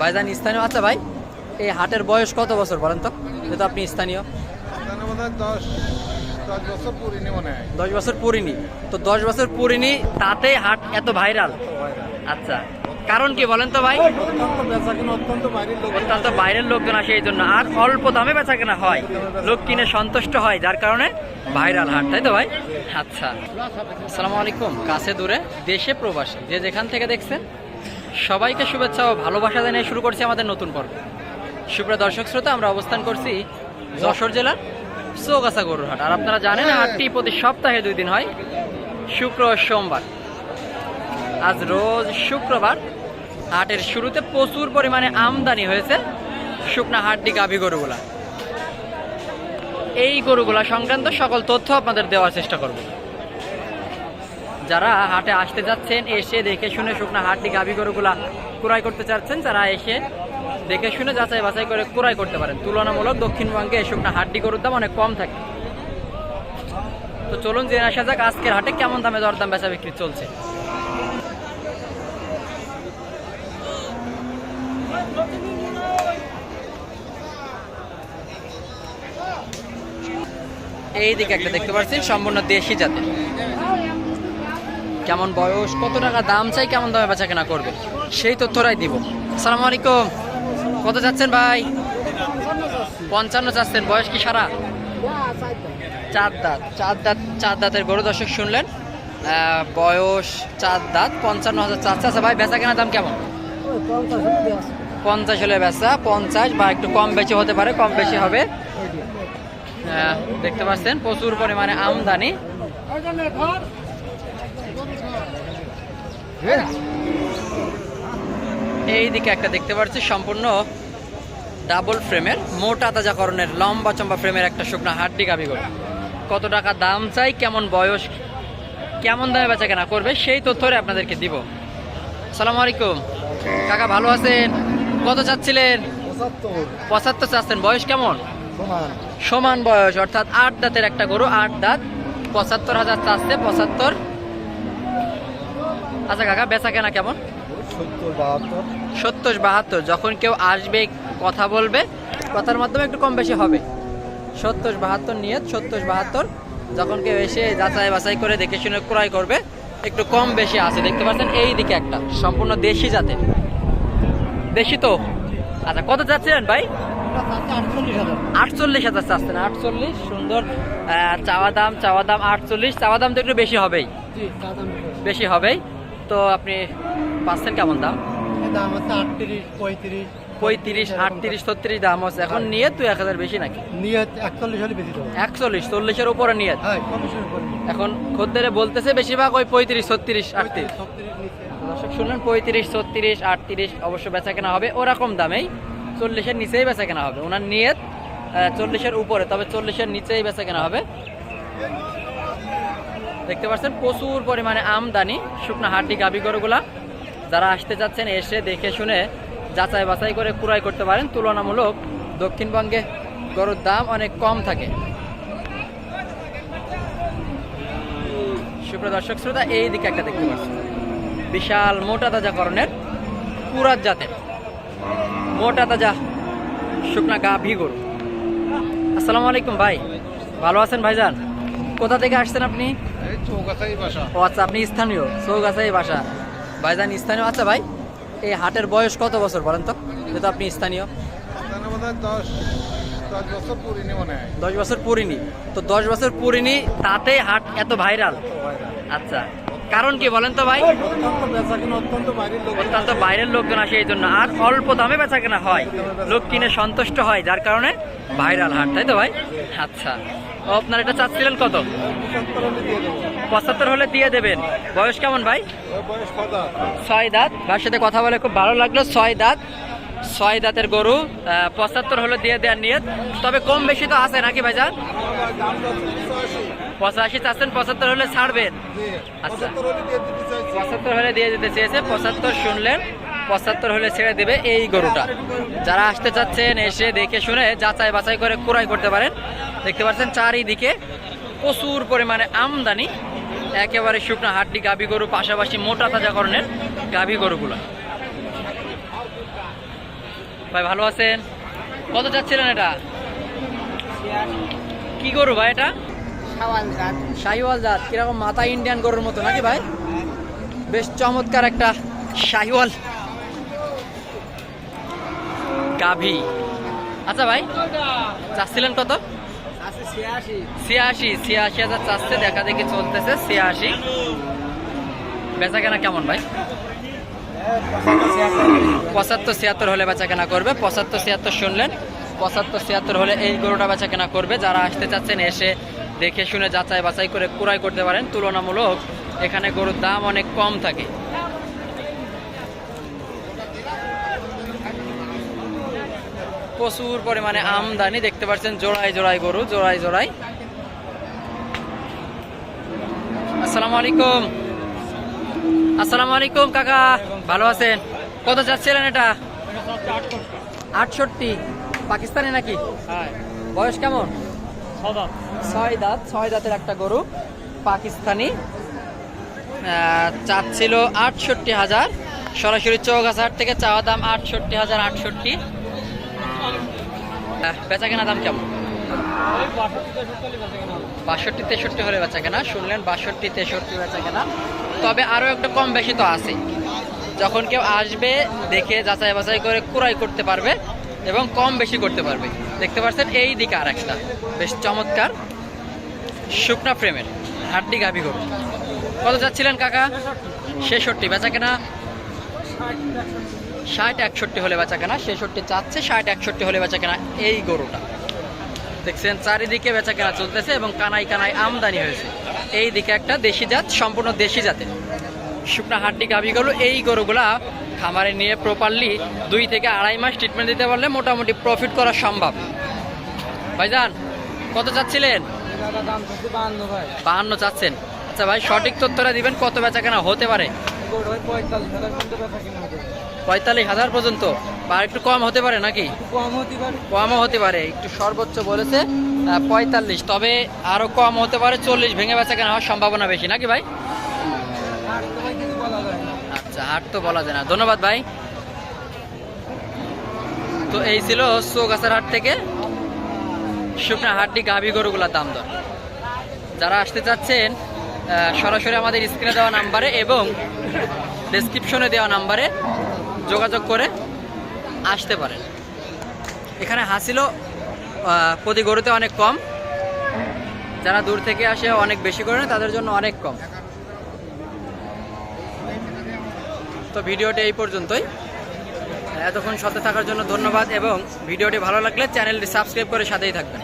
ভাইজান স্থানীয় আচ্ছা ভাই এই হাটের বয়স কত বছর বলেন তো? যেহেতু আপনি স্থানীয়। দশ বছর পুরিনি দশ বছর পুরিনি। তো দশ বছর পুরিনি তাতে হাট এত ভাইরাল? আচ্ছা কারণ কি বলেন তো ভাই? অত্যন্ত বাইরের লোকজন আসে এই জন্য। আর অল্প দামে বেচা কেনা হয়। লোক কিনে সন্তুষ্ট হয় যার কারণে ভাইরাল হাট তাই তো ভাই? আচ্ছা আসসালামু আলাইকুম। কাছে দূরে দেশে প্রবাসী যে যেখান থেকে দেখছেন সবাইকে শুভেচ্ছা ও ভালোবাসা জানিয়ে শুরু করছি আমাদের নতুন পর্ব। সুপ্রিয় দর্শক শ্রোতা আমরা অবস্থান করছি যশোর জেলার চৌগাছা গরুর হাট আর আপনারা জানেন হাটটি প্রতি সপ্তাহে দুই দিন হয় শুক্র সোমবার। আজ রোজ শুক্রবার। হাটের শুরুতে প্রচুর পরিমাণে আমদানি হয়েছে শুকনা হাটটি গাভী গরুগুলা। এই গরুগুলা সংক্রান্ত সকল তথ্য আপনাদের দেওয়ার চেষ্টা করব। যারা হাটে আসতে যাচ্ছেন, এসে দেখে শুনে শুকনা হাড্ডি গাভী গরুগুলা ক্রয় করতে চাচ্ছেন, তারা এসে দেখে শুনে যাচাই বাছাই করে ক্রয় করতে পারেন। তুলনামূলক দক্ষিণবঙ্গে শুকনা হাড্ডি গরুর দাম অনেক কম থাকে। তো চলুন জেনে আসা যাক আজকের হাটে কেমন দামে দরদাম বেচা বিক্রি চলছে। এই দিকে একটা দেখতে পাচ্ছেন, সম্পূর্ণ দেশি জাতের। কেমন বয়স, কত টাকা দাম চাই, কেমন দামে বেচা কেনা করবে, সেই তথ্যরাই দিব। সালাম আলাইকুম। কত যাচ্ছেন ভাই? পঞ্চান্ন চাচ্ছেন বয়স কি সারা? চার দাঁত। চার দাঁত, চার দাঁতের গরু দর্শক শুনলেন। বয়স চার দাঁত, পঞ্চান্ন হাজার চাচ্ছে আচ্ছা ভাই, বেচা কেনার দাম কেমন? পঞ্চাশ হলে বেচা, পঞ্চাশ বা একটু কম বেশি হতে পারে, কম বেশি হবে। দেখতে পাচ্ছেন, প্রচুর পরিমাণে আমদানি। এই দিকে একটা দেখতে পাচ্ছি সম্পূর্ণ ডাবল ফ্রেমের মোটা তাজাকরণের লম্বা চম্বা ফ্রেমের একটা শুকনা হাড্ডি গাবি গরু। কত টাকা দাম চাই কেমন বয়স কেমন দামে বেচা কেনা করবে সেই তথ্যরে আপনাদেরকে দিব। সালাম আলাইকুম। কাকা ভালো আছেন? কত চাচ্ছিলেন? পঁচাত্তর চাচ্ছেন। বয়স কেমন? সমান। সমান বয়স অর্থাৎ আট দাঁতের একটা গরু আট দাঁত পঁচাত্তর হাজার চাচ্ছে পঁচাত্তর আচ্ছা কাকা বেচা কেনা কেমন? সত্তর বাহাত্তর। যখন কেউ আসবে কথা বলবে কথার মাধ্যমে একটু কম বেশি হবে। সত্তর বাহাত্তর নিয়ে সত্তর বাহাত্তর। যখন কেউ এসে যাচাই বাছাই করে দেখে শুনে ক্রয় করবে একটু কম বেশি আছে। দেখতে পাচ্ছেন এই দিকে একটা। সম্পূর্ণ দেশি জাতের। দেশি তো? আচ্ছা কত যাচ্ছেন ভাই? আটচল্লিশ হাজার চাচ্ছেন। আটচল্লিশ সুন্দর। চাওয়া দাম চাওয়া দাম আটচল্লিশ। চাওয়া দাম তো একটু বেশি হবেই। বেশি হবেই। তো আপনি পাচ্ছেন কেমন দাম? আটত্রিশ পঁয়ত্রিশ। পঁয়ত্রিশ আটত্রিশ ছত্রিশ দাম আছে এখন নিয়ে তুই এক হাজার বেশি নাকি? একচল্লিশ হলে বেশি একচল্লিশ চল্লিশের উপরে নিয়ে হ্যাঁ এখন খদ্দেরে বলতেছে বেশিরভাগ ওই পঁয়ত্রিশ ছত্রিশ আটত্রিশ। দর্শক শুনলেন পঁয়ত্রিশ ছত্রিশ আটত্রিশ অবশ্য বেচা কেনা হবে। ওরকম দামেই চল্লিশের নিচেই বেচা কেনা হবে। ওনার নিয়ত চল্লিশের উপরে তবে চল্লিশের নিচেই বেচা কেনা হবে। দেখতে পাচ্ছেন প্রচুর পরিমাণে আমদানি, শুকনা হাড্ডি, গাবি গরুগুলা। যারা আসতে যাচ্ছেন, এসে দেখে শুনে যাচাই বাছাই করে ক্রয় করতে পারেন। তুলনামূলক দক্ষিণবঙ্গে গরুর দাম অনেক কম থাকে। সুপ্রিয় দর্শক, শ্রোতা এই দিকে একটা দেখতে পাচ্ছেন। বিশাল মোটা তাজা করণের পুরাত জাতের মোটা তাজা শুকনা গাভী গরু। আসসালামু আলাইকুম ভাই। ভালো আছেন ভাইজান? কোথা থেকে আসছেন আপনি? ও আচ্ছা আপনি স্থানীয় চৌগাছাই বাসা। ভাইজান স্থানীয়? আচ্ছা ভাই এই হাটের বয়স কত বছর বলেন তো? যেহেতু আপনি স্থানীয়। দশ বছর পুরিনি তো দশ বছর পুরিনি তাতে হাট এত ভাইরাল। আচ্ছা। কারণ কি বলেন তো ভাই? অত্যন্ত বাইরের লোকজন আসে এই জন্য। আর অল্প দামে বেচা কেনা হয়। লোক কিনে সন্তুষ্ট হয়, যার কারণে ভাইরাল হাট, তাই তো ভাই? আচ্ছা। আপনার এটা চাচ্ছিলেন কত? পঁচাত্তর হলে দিয়ে দেবেন। বয়স কেমন ভাই? ছয় দাঁত। ভাইয়ের সাথে কথা বলে খুব ভালো লাগল। ছয় দাঁত। ছয় দাঁতের গরু পঁচাত্তর হলে দিয়ে দেওয়ার নিয়ত। তবে কম বেশি তো আছে নাকি ভাইজান? পঁচাশি চাচ্ছেন পঁচাত্তর হলে ছাড়বেন। আচ্ছা। পঁচাত্তর হলে দিয়ে দিতে চেয়েছে পঁচাত্তর শুনলেন পঁচাত্তর হলে ছেড়ে দেবে এই গরুটা। যারা আসতে চাচ্ছেন এসে দেখে শুনে যাচাই বাছাই করে ক্রয় করতে পারেন। দেখতে পাচ্ছেন চারিদিকে প্রচুর পরিমাণে আমদানি একেবারে শুকনো হাড্ডি গাভী গরু পাশাপাশি মোটা তাজা করণের গাভী গরুগুলো। ভাই ভালো আছেন? কত যাচ্ছিলেন এটা? কি গরু ভাই এটা? শাহিওয়াল জাত কীরকম মাথা ইন্ডিয়ান গরুর মতো নাকি ভাই? বেশ চমৎকার একটা শাহিওয়াল গাভী। আচ্ছা ভাই চাচ্ছিলেন কত? ছিয়াশি। ছিয়াশি হাজার চাচ্ছে দেখা দেখি চলতেছে ছিয়াশি। বেচা কেনা কেমন ভাই? পঁচাত্তর ছিয়াত্তর হলে বেচা কেনা করবে পঁচাত্তর ছিয়াত্তর শুনলেন পঁচাত্তর ছিয়াত্তর হলে এই গরুটা বেচা কেনা করবে যারা আসতে চাচ্ছেন এসে দেখে শুনে যাচাই বাছাই করে কুড়াই করতে পারেন। তুলনামূলক এখানে গরুর দাম অনেক কম থাকে। প্রচুর পরিমাণে আমদানি দেখতে পাচ্ছেন জোড়ায় জোড়ায় গরু জোড়ায় জোড়ায়। আসসালামু আলাইকুম। আসসালামু আলাইকুম কাকা। ভালো আছেন? কত যাচ্ছিলেন এটা? আটষট্টি। পাকিস্তানি নাকি? বয়স কেমন? ছয় দাঁত, ছয় দাঁতের একটা গরু, পাকিস্তানি। চাচ্ছিল আটষট্টি হাজার। সরাসরি চৌগাছাট থেকে, চাওয়া দাম আটষট্টি হাজার আটষট্টি। বেচা কেনা দাম কেমন? বাষট্টি তেষট্টি হলে বেচা কেনা শুনলেন বাষট্টি তেষট্টি বেচা কেনা তবে আরও একটা কম বেশি তো আছে। যখন কেউ আসবে, দেখে যাচাই বাছাই করে ক্রয় করতে পারবে এবং কম বেশি করতে পারবে। দেখতে পাচ্ছেন, এই দিকে আর একটা বেশ চমৎকার, শুকনা ফ্রেমের হাড্ডি গাভি গরু। কত যাচ্ছিলেন কাকা? ছেষট্টি, বেচা কেনা? ষাট, একষট্টি হলে বেচা কেনা। ছেষট্টি চাচ্ছে, ষাট, একষট্টি হলে বেচা কেনা এই গরুটা। দেখছেন, চারিদিকে বেচা কেনা চলতেছে এবং কানাই কানাই আমদানি হয়েছে। এই দিকে একটা দেশি জাত, সম্পূর্ণ দেশি জাতের। শুকনা হাড্ডি গাভি গরু, এই গরুগুলা খামারে নিয়ে প্রপারলি দুই থেকে আড়াই মাস ট্রিটমেন্ট দিতে পারলে মোটামুটি প্রফিট করা সম্ভব। ভাইজান, কত চাচ্ছিলেন? বাহান্ন চাচ্ছেন। আচ্ছা ভাই, সঠিক তথ্যটা দিবেন, কত বেচা কেনা হতে পারে? পঁয়তাল্লিশ হাজার পর্যন্ত। বা একটু কম হতে পারে নাকি? কমও হতে পারে, একটু সর্বোচ্চ বলেছে পঁয়তাল্লিশ। তবে আরও কম হতে পারে, চল্লিশ ভেঙে বেচা কেনা হওয়ার সম্ভাবনা বেশি, নাকি ভাই? হাট তো বলা যায় না। ধন্যবাদ ভাই। তো এই ছিল চৌগাছার হাট থেকে। শুকনা হাটটি গাভী গরুগুলার দাম দর। যারা আসতে চাচ্ছেন সরাসরি আমাদের স্ক্রিনে দেওয়া নাম্বারে এবং ডেসক্রিপশনে দেওয়া নাম্বারে যোগাযোগ করে আসতে পারেন। এখানে হাসিলও প্রতি গরুতে অনেক কম। যারা দূর থেকে আসে অনেক বেশি করে তাদের জন্য অনেক কম। তো ভিডিওটি এই পর্যন্তই। এতক্ষণ সাথে থাকার জন্য ধন্যবাদ এবং ভিডিওটি ভালো লাগলে চ্যানেলটি সাবস্ক্রাইব করে সাথেই থাকবেন।